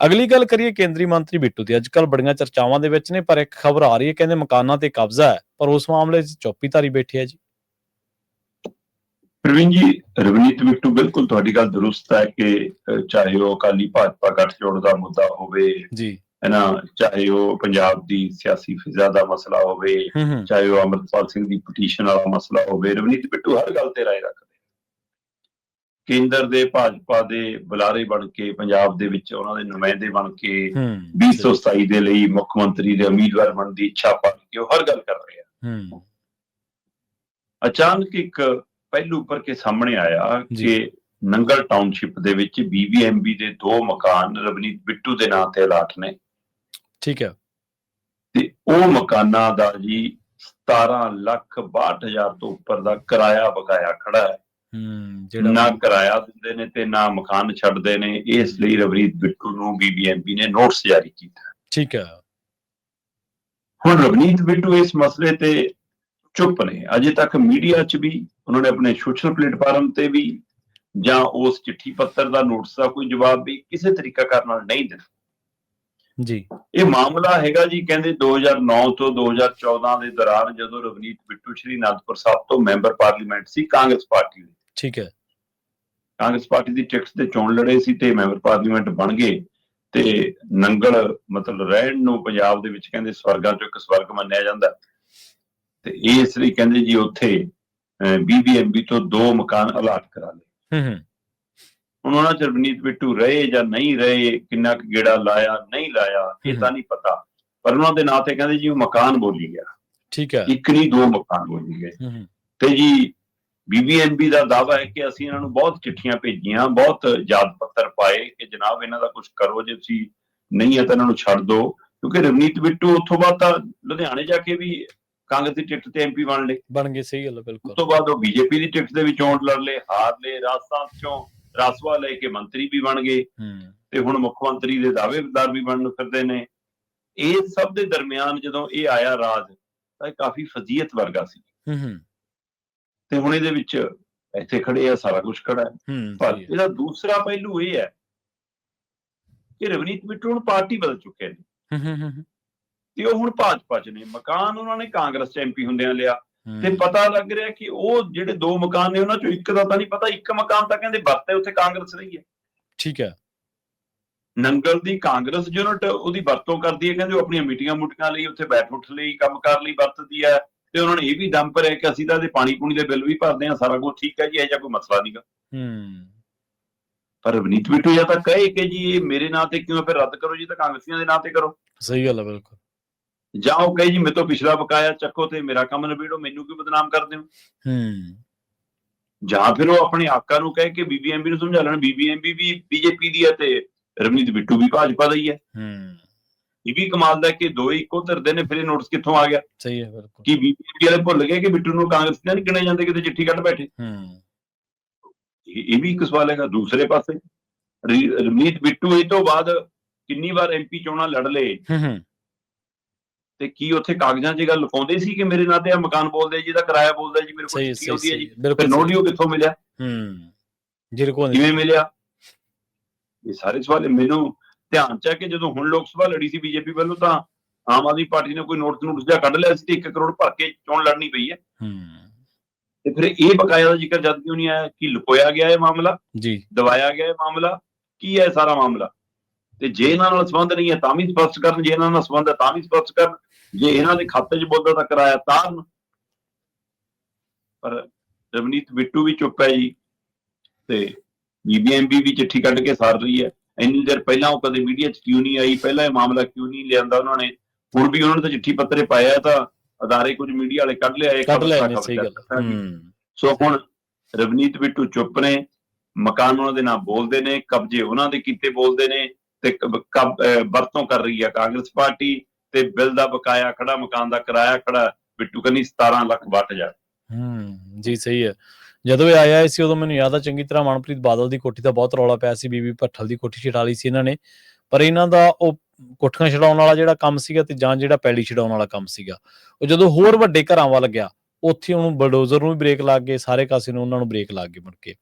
ਅਗਲੀ ਗੱਲ ਕਰੀਏ ਕੇਂਦਰੀ ਮੰਤਰੀ ਬਿੱਟੂ ਦੀ। ਅੱਜਕੱਲ ਬੜੀਆਂ ਚਰਚਾਵਾਂ ਦੇ ਵਿੱਚ ਨੇ ਪਰ ਇੱਕ ਖਬਰ ਆ ਰਹੀ ਹੈ ਕਹਿੰਦੇ ਮਕਾਨਾਂ ਤੇ ਕਬਜ਼ਾ ਹੈ ਪਰ ਉਸ ਮਾਮਲੇ 'ਚ ਚੁੱਪੀ ਧਾਰੀ ਬੈਠੇ ਆ ਜੀ। ਪ੍ਰਵੀਨ ਜੀ ਰਵਨੀਤ ਬਿੱਟੂ ਬਿਲਕੁਲ ਤੁਹਾਡੀ ਗੱਲ ਦਰੁਸਤ ਹੈ ਕਿ ਚਾਹੇ ਉਹ ਅਕਾਲੀ ਭਾਜਪਾ ਗੱਠਜੋੜ ਦਾ ਮੁੱਦਾ ਹੋਵੇ ਜੀ। ਹੈ ਨਾ ਚਾਹੇ ਉਹ ਪੰਜਾਬ ਦੀ ਸਿਆਸੀ ਫਿਜ਼ਾ ਦਾ ਮਸਲਾ ਹੋਵੇ ਹੂੰ ਹੂੰ। ਚਾਹੇ ਉਹ ਅਮਰਪਾਲ ਸਿੰਘ ਦੀ ਪਟੀਸ਼ਨ ਵਾਲਾ ਮਸਲਾ ਹੋਵੇ ਰਵਨੀਤ ਬਿੱਟੂ ਹਰ ਗੱਲ ਤੇ ਰਾਏ ਰੱਖਦੇ। ਕੇਂਦਰ ਦੇ ਭਾਜਪਾ ਦੇ ਬੁਲਾਰੇ ਬਣ ਕੇ ਪੰਜਾਬ ਦੇ ਵਿੱਚ ਉਹਨਾਂ ਦੇ ਨੁਮਾਇੰਦੇ ਬਣ ਕੇ ਹੂੰ 2027 ਦੇ ਲਈ ਮੁੱਖ ਮੰਤਰੀ ਦੇ ਉਮੀਦਵਾਰ ਬਣਨ ਦੀ ਇੱਛਾ ਪਾ ਕੇ ਉਹ ਹਰ ਗੱਲ ਕਰ ਰਹੇ ਆ। ਹੂੰ। ਅਚਾਨਕ ਇੱਕ ਪਹਿਲੂ ਉੱਪਰ ਕੇ ਸਾਹਮਣੇ ਆਇਆ। ਕਿ ਨੰਗਲ ਟਾਊਨਸ਼ਿਪ ਦੇ ਵਿੱਚ ਬੀਬੀਐਮਬੀ ਦੇ ਦੋ ਮਕਾਨ ਰਵਨੀਤ ਬਿੱਟੂ ਦੇ ਨਾਂ ਤੇ ਅਲਾਟ ਨੇ। ਠੀਕ ਹੈ ਤੇ ਉਹ ਮਕਾਨਾਂ ਦਾ ਜੀ 17 ਲੱਖ 62000 ਤੋਂ ਉੱਪਰ ਦਾ ਕਿਰਾਇਆ ਬਕਾਇਆ ਖੜਾ ਹੈ। ਹੂੰ ਨਾ ਜਿਹੜਾ ਕਿਰਾਇਆ ਦਿੰਦੇ ਨੇ ਤੇ ਨਾ ਮਕਾਨ ਛੱਡਦੇ ਨੇ। ਇਸ ਲਈ ਰਵਨੀਤ ਬਿੱਟੂ ਨੂੰ ਬੀਬੀਐਮਬੀ ਨੇ ਨੋਟਿਸ ਜਾਰੀ ਕੀਤਾ। ਠੀਕ ਹੈ ਹੁਣ ਰਵਨੀਤ ਬਿੱਟੂ ਇਸ ਮਸਲੇ ਤੇ ਚੁੱਪ ਨੇ। ਅਜੇ ਤੱਕ ਮੀਡੀਆ 'ਚ ਵੀ ਉਹਨਾਂ ਨੇ ਆਪਣੇ ਸੋਸ਼ਲ ਪਲੇਟਫਾਰਮ ਤੇ ਵੀ ਜਾਂ ਉਸ ਚਿੱਠੀ ਪੱਤਰ ਦਾ ਨੋਟਿਸ ਦਾ ਕੋਈ ਜਵਾਬ ਵੀ ਕਿਸੇ ਤਰੀਕਾ ਕਰਨ ਨਾਲ ਨਹੀਂ ਦਿੱਤਾ। ਜੀ। ਇਹ ਮਾਮਲਾ ਹੈਗਾ ਜੀ ਕਹਿੰਦੇ 2009 ਤੋਂ 2014 ਦੇ ਦੌਰਾਨ ਜਦੋਂ ਰਵਨੀਤ ਬਿੱਟੂ ਸ਼੍ਰੀ ਅਨੰਦਪੁਰ ਸਾਹਿਬ ਤੋਂ ਮੈਂਬਰ ਪਾਰਲੀਮੈਂਟ ਸੀ ਕਾਂਗਰਸ ਪਾਰਟੀ ਦੇ। ਠੀਕ ਹੈ। ਕਾਂਗਰਸ ਪਾਰਟੀ ਦੀ ਟਿਕਟ ਤੇ ਚੋਣ ਲੜੇ ਸੀ ਤੇ ਮੈਂਬਰ ਪਾਰਲੀਮੈਂਟ ਬਣ ਗਏ ਤੇ ਨੰਗਲ ਮਤਲਬ ਰਹਿਣ ਨੂੰ ਪੰਜਾਬ ਦੇ ਵਿੱਚ ਕਹਿੰਦੇ ਸਵਰਗਾਂ ਚੋਂ ਇੱਕ ਸਵਰਗ ਮੰਨਿਆ ਜਾਂਦਾ। ਤੇ ਇਸ ਲਈ ਕਹਿੰਦੇ ਜੀ ਉੱਥੇ ਬੀਬੀਐਮਬੀ ਤੋਂ ਦੋ ਮਕਾਨ ਅਲਾਟ ਕਰਾ ਲਏ। ਹੂੰ ਹੂੰ। ਹੁਣ ਉਹਨਾਂ ਚ ਰਵਨੀਤ ਬਿੱਟੂ ਰਹੇ ਜਾਂ ਨਹੀਂ ਰਹੇ ਕਿੰਨਾ ਕੁ ਗੇੜਾ ਲਾਇਆ ਨਹੀਂ ਲਾਇਆ ਇਹ ਤਾਂ ਨਹੀਂ ਪਤਾ। ਪਰ ਉਹਨਾਂ ਦੇ ਨਾਂ ਤੇ ਕਹਿੰਦੇ ਜੀ ਉਹ ਮਕਾਨ ਬੋਲੀ ਗਿਆ। ਠੀਕ ਹੈ। ਇੱਕ ਨਹੀਂ ਦੋ ਮਕਾਨ ਬੋਲੀ ਗਏ। ਤੇ ਜੀ ਬੀਬੀਐਮਬੀ ਦਾ ਦਾਵਾ ਹੈ ਕਿ ਅਸੀਂ ਇਹਨਾਂ ਨੂੰ ਬਹੁਤ ਚਿੱਠੀਆਂ ਭੇਜੀਆਂ ਬਹੁਤ ਯਾਦ ਪੱਤਰ ਪਾਏ ਕਿ ਜਨਾਬ ਇਹਨਾਂ ਦਾ ਕੁਝ ਕਰੋ ਜੇ ਤੁਸੀਂ ਨਹੀਂ ਹੈ ਤਾਂ ਇਹਨਾਂ ਨੂੰ ਛੱਡ ਦਿਓ। ਕਿਉਂਕਿ ਰਵਨੀਤ ਬਿੱਟੂ ਉੱਥੋਂ ਬਾਅਦ ਤਾਂ ਲੁਧਿਆਣੇ ਜਾ ਕੇ ਵੀ ਕਾਂਗਰਸ ਦੀ ਟਿਕਟ ਤੇ ਐਮਪੀ ਬਣ ਲਏ। ਬਣ ਗਏ ਸਹੀ ਗੱਲ ਹੈ ਉਸ ਬਿਲਕੁਲ ਤੋਂ ਬਾਅਦ ਉਹ ਬੀਜੇਪੀ ਦੀ ਟਿਕਟ ਤੇ ਵੀ ਚੋਣ ਲੜ ਲਏ ਹਾਰ ਲਏ ਰਾਜਸਥਾਨ ਚੋਂ ਰਾਸਵਾ ਲੈ ਕੇ ਮੰਤਰੀ ਵੀ ਬਣ ਗਏ। ਤੇ ਹੁਣ ਮੁੱਖ ਮੰਤਰੀ ਦੇ ਦਾਅਵੇਦਾਰ ਵੀ ਬਣਨ ਫਿਰਦੇ ਨੇ। ਇਹ ਸਭ ਦੇ ਦਰਮਿਆਨ ਜਦੋਂ ਇਹ ਆਇਆ ਰਾਜ ਤਾਂ ਇਹ ਕਾਫੀ ਫਜ਼ੀਅਤ ਵਰਗਾ ਸੀ। ਹੂੰ ਹੂੰ। ਤੇ ਹੁਣ ਇਹਦੇ ਵਿੱਚ ਇੱਥੇ ਖੜੇ ਆ ਸਾਰਾ ਕੁਝ ਖੜਾ ਹੈ। ਪਰ। ਇਹਦਾ ਦੂਸਰਾ ਪਹਿਲੂ ਇਹ ਹੈ ਕਿ ਰਵਨੀਤ ਬਿੱਟੂ ਹੁਣ ਪਾਰਟੀ ਬਦਲ ਚੁੱਕੇ ਨੇ ਹੂੰ ਹੂੰ ਹੂੰ ਤੇ ਉਹ ਹੁਣ ਭਾਜਪਾ 'ਚ ਨੇ। ਮਕਾਨ ਉਹਨਾਂ ਨੇ ਕਾਂਗਰਸ 'ਚ ਐਮਪੀ ਹੁੰਦਿਆਂ ਲਿਆ। ਤੇ ਪਤਾ ਲੱਗ ਰਿਹਾ ਕਿ ਉਹ ਜਿਹੜੇ ਦੋ ਮਕਾਨ ਨੇ ਉਹਨਾਂ 'ਚੋਂ ਇੱਕ ਦਾ ਤਾਂ ਨਹੀਂ ਪਤਾ ਇੱਕ ਮਕਾਨ ਤਾਂ ਕਹਿੰਦੇ ਵਰਤੇ ਉੱਥੇ ਕਾਂਗਰਸ ਰਹੀ ਹੈ। ਠੀਕ ਹੈ। ਨੰਗਲ ਦੀ ਕਾਂਗਰਸ ਯੂਨਿਟ ਉਹਦੀ ਵਰਤੋਂ ਕਰਦੀ ਹੈ ਕਹਿੰਦੇ ਉਹ ਆਪਣੀਆਂ ਮੀਟਿੰਗਾਂ ਮੁਟੀਆਂ ਲਈ ਉੱਥੇ ਬੈਠ ਉੱਠ ਲਈ ਕੰਮ ਕਰ ਲਈ ਵਰਤਦੀ ਹੈ। ਤੇ ਉਹਨਾਂ ਨੇ ਇਹ ਵੀ ਦਮ ਭਰਿਆ ਕਿ ਅਸੀਂ ਤਾਂ ਇਹਦੇ ਪਾਣੀ ਪੂਣੀ ਦੇ ਬਿੱਲ ਵੀ ਭਰਦੇ ਹਾਂ ਸਾਰਾ ਕੁਝ ਠੀਕ ਹੈ ਜੀ ਇਹ ਜਿਹਾ ਕੋਈ ਮਸਲਾ ਨਹੀਂਗਾ ਹੂੰ। ਪਰ ਰਵਨੀਤ ਬਿੱਟੂ ਜਾਂ ਤਾਂ ਕਹੇ ਕਿ ਜੀ ਇਹ ਮੇਰੇ ਨਾਂ ਤੇ ਕਿਉਂ ਫਿਰ ਰੱਦ ਕਰੋ ਜੀ ਤਾਂ ਕਾਂਗਰਸੀਆਂ ਦੇ ਨਾਂ ਤੇ ਕਰੋ। ਸਹੀ ਗੱਲ ਹੈ ਬਿਲਕੁਲ। ਜਾਂ ਉਹ ਕਹੇ ਜੀ ਮੇਰੇ ਤੋਂ ਪਿਛਲਾ ਬਕਾਇਆ ਚੱਕੋ ਤੇ ਮੇਰਾ ਕੰਮ ਨਿਬੇੜੋ ਮੈਨੂੰ ਕਿਉਂ ਬਦਨਾਮ ਕਰਦੇ ਹੋ? ਹੂੰ। ਜਾਂ ਫਿਰ ਉਹ ਆਪਣੇ ਆਕਾ ਨੂੰ ਕਹੇ ਕਿ ਬੀਬੀਐਮਬੀ ਨੂੰ ਸਮਝਾ ਲੈਣ ਬੀਬੀਐਮਬੀ ਵੀ ਬੀਜੇਪੀ ਦੀ ਹੈ ਤੇ ਰਵਨੀਤ ਬਿੱਟੂ ਵੀ ਭਾਜਪਾ ਦਾ ਹੀ ਹੈ। ਹੂੰ। ਇਹ ਵੀ ਕਮਾਲ ਦਾ ਕਿ ਦੋ ਹੀ ਇੱਕੋ ਧਿਰਦੇ ਨੇ ਫਿਰ ਇਹ ਨੋਟਿਸ ਕਿੱਥੋਂ ਆ ਗਿਆ? ਸਹੀ ਹੈ ਬਿਲਕੁਲ। ਕਿ ਬੀਬੀਐਮਬੀ ਵਾਲੇ ਭੁੱਲ ਗਏ ਕਿ ਬਿੱਟੂ ਨੂੰ ਕਾਂਗਰਸ ਨਾਲ ਨਹੀਂ ਗਿਣੇ ਜਾਂਦੇ ਕਿਤੇ ਚਿੱਠੀ ਕੱਢ ਬੈਠੇ। ਹੂੰ। ਇਹ ਵੀ ਇੱਕ ਸਵਾਲ ਹੈਗਾ ਦੂਸਰੇ ਪਾਸੇ। ਰ- ਰਵਨੀਤ ਬਿੱਟੂ ਇਹ ਤੋਂ ਬਾਅਦ ਕਿੰਨੀ ਵਾਰ ਐਮਪੀ ਚੋਣਾਂ ਲੜ ਲਏ? ਹੂੰ ਹੂੰ। ਤੇ ਕੀ ਉੱਥੇ ਕਾਗਜ਼ਾਂ 'ਚ ਗੱਲ ਲਿਖਾਉਂਦੇ ਸੀ ਕਿ ਮੇਰੇ ਨਾਂ ਤੇ ਆ ਮਕਾਨ ਬੋਲਦੇ ਜੀ ਦਾ ਕਿਰਾਇਆ ਬੋਲਦਾ ਜੀ ਮੇਰੇ ਕੋਲ ਚਿੱਠੀ ਆਉਂਦੀ ਹੈ ਜੀ। ਫਿਰ ਨੋਟਿਓ ਕਿੱਥੋਂ ਮਿਲਿਆ? ਹੂੰ। ਜਿਹਦੇ ਕੋਲ ਕਿਵੇਂ ਮਿਲਿਆ? ਇਹ ਸਾਰੇ ਸਵਾਲ ਮੈਨੂੰ ਧਿਆਨ ਚ ਹੈ ਕਿ ਜਦੋਂ ਹੁਣ ਲੋਕ ਸਭਾ ਲੜੀ ਸੀ ਬੀਜੇਪੀ ਵੱਲੋਂ ਤਾਂ ਆਮ ਆਦਮੀ ਪਾਰਟੀ ਨੇ ਕੋਈ ਨੋਟਿਸ ਨੋਟਿਸ ਜਿਹਾ ਕੱਢ ਲਿਆ ਸੀ ਤੇ 1 ਕਰੋੜ ਭਰ ਕੇ ਚੋਣ ਲੜਨੀ ਪਈ ਹੈ? ਹੂੰ। ਤੇ ਫਿਰ ਇਹ ਬਕਾਇਆ ਦਾ ਜ਼ਿਕਰ ਜਦ ਕਿਉਂ ਨਹੀਂ ਆਇਆ? ਕਿ ਲੁਕੋਇਆ ਗਿਆ ਇਹ ਮਾਮਲਾ? ਜੀ। ਦਬਾਇਆ ਗਿਆ ਇਹ ਮਾਮਲਾ? ਕੀ ਹੈ ਸਾਰਾ ਮਾਮਲਾ? ਤੇ ਜੇ ਇਹਨਾਂ ਨਾਲ ਸੰਬੰਧ ਨਹੀਂ ਹੈ ਤਾਂ ਵੀ ਸਪਸ਼ਟ ਕਰਨ ਜੇ ਇਹਨਾਂ ਨਾਲ ਸੰਬੰਧ ਹੈ ਤਾਂ ਵੀ ਸਪਸ਼ਟ ਕਰਨ। ਜੇ ਇਹਨਾਂ ਦੇ ਖਾਤੇ 'ਚ ਬੋਲਦਾ ਤਾਂ ਕਰਾਇਆ ਤਾਰਨ ਪਰ ਰਵਨੀਤ ਬਿੱਟੂ ਵੀ ਚੁੱਪ ਹੈ ਜੀ। ਤੇ ਬੀਬੀਐਮਬੀ ਵੀ ਚਿੱਠੀ ਕੱਢ ਕੇ ਸਾਰ ਰਹੀ ਹੈ। ਇੰਨੀ ਦੇਰ ਪਹਿਲਾਂ ਉਹ ਕਦੇ ਮੀਡੀਆ 'ਚ ਕਿਉਂ ਨਹੀਂ ਆਈ? ਪਹਿਲਾਂ ਇਹ ਮਾਮਲਾ ਕਿਉਂ ਨਹੀਂ ਲਿਆਂਦਾ ਉਹਨਾਂ ਨੇ? ਹੁਣ ਵੀ ਉਹਨਾਂ ਨੇ ਤਾਂ ਚਿੱਠੀ ਪੱਤਰੇ ਪਾਇਆ ਤਾਂ ਅਦਾਰੇ ਕੁਝ ਮੀਡੀਆ ਵਾਲੇ ਕੱਢ ਲਿਆਏ ਕੱਢ ਖਬਰ ਲੈ ਤਾਂ ਨੇ ਸਹੀ ਗੱਲ ਸੋ ਹੁਣ ਰਵਨੀਤ ਬਿੱਟੂ ਚੁੱਪ ਨੇ ਮਕਾਨ ਉਹਨਾਂ ਦੇ ਨਾਲ ਬੋਲਦੇ ਨੇ ਕਬਜ਼ੇ ਉਹਨਾਂ ਦੇ ਕੀਤੇ ਬੋਲਦੇ ਨੇ ਤੇ ਵਰਤੋਂ ਕਰ ਰਹੀ ਹੈ ਕਾਂਗਰਸ ਪਾਰਟੀ ਤੇ ਬਿੱਲ ਦਾ ਬਕਾਇਆ ਖੜਾ ਮਕਾਨ ਦਾ ਕਿਰਾਇਆ ਖੜਾ ਬਿੱਟੂ ਕਹਿੰਦੀ 17 ਲੱਖ ਵੱਟ ਜਾ। ਹੂੰ ਜੀ ਸਹੀ ਹੈ। ਜਦੋਂ ਇਹ ਆਇਆ ਸੀ, ਉਦੋਂ ਮੈਨੂੰ ਯਾਦ ਆ, ਚੰਗੀ ਤਰ੍ਹਾਂ ਮਨਪ੍ਰੀਤ ਬਾਦਲ ਦੀ ਕੋਠੀ ਦਾ ਬਹੁਤ ਰੌਲਾ ਪਿਆ ਸੀ, ਬੀਬੀ ਭੱਠਲ ਦੀ ਕੋਠੀ ਛਡਾ ਲਈ ਸੀ ਇਹਨਾਂ ਨੇ। ਪਰ ਇਹਨਾਂ ਦਾ ਉਹ ਕੋਠੀਆਂ ਛਡਾਉਣ ਵਾਲਾ ਜਿਹੜਾ ਕੰਮ ਸੀਗਾ ਤੇ ਜਾਂ ਜਿਹੜਾ ਪੈਲੀ ਛਡਾਉਣ ਵਾਲਾ ਕੰਮ ਸੀਗਾ, ਉਹ ਜਦੋਂ ਹੋਰ ਵੱਡੇ ਘਰਾਂ ਵੱਲ ਗਿਆ, ਉੱਥੇ ਉਹਨੂੰ ਬਲਡੋਜ਼ਰ ਨੂੰ ਵੀ ਬ੍ਰੇਕ ਲੱਗ ਗਏ, ਸਾਰੇ ਕਾਸੇ ਨੂੰ ਉਹਨਾਂ ਨੂੰ ਬ੍ਰੇਕ ਲੱਗ ਗਏ ਮੁੜ ਕੇ।